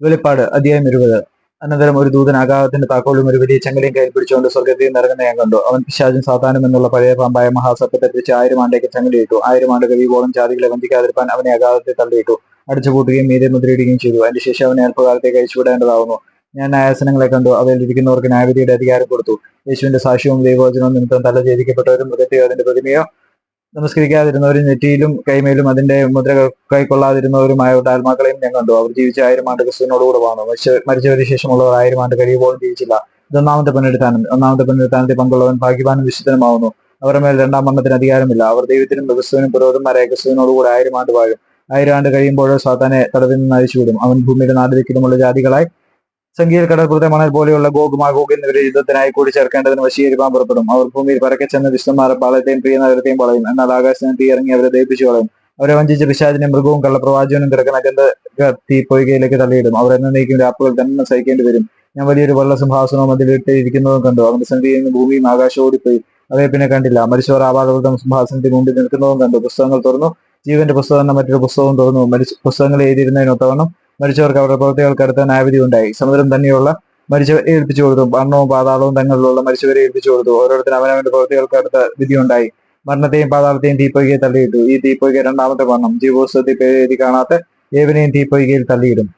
വെളിപ്പാട് അധ്യായം ഇരുപത്. അനന്തരം ഒരു ദൂതൻ ആകാശത്തിന്റെ താക്കോലും ഒരു വലിയ ചെങ്കലയും കയ്യിൽ പിടിച്ചുകൊണ്ട് സ്വർഗത്തിൽ നിന്ന് ഇറങ്ങുന്ന ഞാൻ കണ്ടു. അവൻ പിശാചും സാധാനം എന്നുള്ള പഴയ പാമ്പായ മഹാസർപ്പത്തെ പിടിച്ച് ആയിരം ആണ്ടേക്ക് ചങ്ങലയിട്ടു. ആയിരം ആണ്ട് കഴിയുമ്പോളും ജാതികളെ വഞ്ചിക്കാതിരിപ്പാൻ അവനെ അഗാധത്തിൽ തള്ളിയിട്ടു. അടിച്ചുപൂട്ടുകയും മീതെ മുദ്രയിടുകയും ചെയ്തു. അതിന്റെ ശേഷം അവനെ അല്പകാലത്തേക്ക് അയച്ചുവിടേണ്ടതാവുന്നു ഞാൻ ന്യായാസനങ്ങളെ കണ്ടു. അവയിൽ ഇരിക്കുന്നവർക്ക് ന്യായവിധിയുടെ അധികാരം കൊടുത്തു. യേശുവിന്റെ സാക്ഷ്യവും ദൈവവചനവും നിമിത്തം തല ഛേദിക്കപ്പെട്ടവരും മൃഗത്തെയോ അതിന്റെ പ്രതിമയോ നമസ്കരിക്കാതിരുന്നവരും നെറ്റിയിലും കൈമേലും അതിന്റെ മുദ്ര കൈക്കൊള്ളാതിരുന്നവരുമായ ആത്മാക്കളെയും ഞാൻ കണ്ടു. അവർ ജീവിച്ച ആയിരം ആണ്ട് ക്രിസ്തുവിനോടുകൂടെ വാങ്ങും മരിച്ച മരിച്ചവരുടെ ശേഷമുള്ളവർ ആയിരം ആണ്ട് കഴിയുമ്പോഴും ജീവിച്ചില്ല. ഇത് ഒന്നാമത്തെ പുനരുത്ഥാനം ഒന്നാമത്തെ പുനരുത്ഥാനത്തിൽ പങ്കുള്ളവൻ ഭാഗ്യവാനും വിശുദ്ധനുമാവുന്നു. അവരുടെ മേൽ രണ്ടാം മരണത്തിന് അധികാരമില്ല. അവർ ദൈവത്തിനും ക്രിസ്തുവിനും പുരോധന്മാരായ ക്രിസ്തുവിനോടുകൂടെ ആയിരം ആണ്ട് വാഴും. ആയിരം ആണ്ട് കഴിയുമ്പോഴോ സാത്താനെ തടവിൽ നിന്ന് അഴിച്ചുവിടും. അവൻ ഭൂമിയുടെ നാടുവെക്കിലുമുള്ള ജാതികളായി സംഗീത കടൽപുറത്തെ മണൽ പോലെയുള്ള ഗോഗ് മാഗോഗ് എന്നിവരെ യുദ്ധത്തിനായി കൂടി ചേർക്കേണ്ടതിന് വശീകരിപ്പാൻ പുറപ്പെടും. അവർ ഭൂമിയിൽ പരക്കെ ചെന്ന് വിശ്വന്മാരെ പാളയത്തെയും പ്രിയ നഗരത്തെയും വളയും. എന്നാൽ ആകാശത്തിന് തീ ഇറങ്ങി അവരെ ദയിപ്പിച്ചു കളയും. അവരെ വഞ്ചിച്ച പിശാചിനെ മൃഗവും കള്ളപ്രവാചകനും കിടക്കുന്ന ഗന്ധ തീ പൊയ്കയിലേക്ക് തള്ളിയിടും. അവർ എന്നേക്കും രാപ്പുകൾ തന്നെ സഹിക്കേണ്ടി വരും. ഞാൻ വലിയൊരു വെള്ള സിംഹാസനവും അതിലിട്ട് ഇരിക്കുന്നതും കണ്ടു. അവന്റെ സന്ധിയിൽ നിന്ന് ഭൂമിയും ആകാശവും ഓടിപ്പോയി. അവയെ പിന്നെ കണ്ടില്ല. മരിച്ചവർ ആപാതകൃതം സിംഹാസനത്തിന് മുമ്പിൽ നിൽക്കുന്നതും കണ്ടു. പുസ്തകങ്ങൾ തുറന്നു. ജീവന്റെ പുസ്തകം മറ്റൊരു പുസ്തകവും തുറന്നു. മരിച്ച പുസ്തകങ്ങൾ എഴുതിയിരുന്നതിനൊത്തവണ്ണം മരിച്ചവർക്ക് അവരുടെ പ്രവൃത്തികൾക്ക് അടുത്ത ന്യായവിധി ഉണ്ടായി. സമുദ്രം തന്നെയുള്ള മരിച്ചവരെ ഏൽപ്പിച്ചു കൊടുത്തു. മരണവും പാതാളവും തങ്ങളിലുള്ള മരിച്ചവരെ ഏൽപ്പിച്ചു കൊടുത്തു. ഓരോരുത്തരും അവനവന്റെ പ്രവൃത്തികൾക്ക് അടുത്ത വിധിയുണ്ടായി മരണത്തെയും പാതാളത്തെയും തീപ്പൊയ്കയെ തള്ളിയിട്ടു. ഈ തീപ്പൊയ്ക രണ്ടാമത്തെ മരണം ജീവോത്സവത്തിൽ കാണാത്ത ഏവനെയും തീപ്പൊയ്കയിൽ തള്ളിയിടും.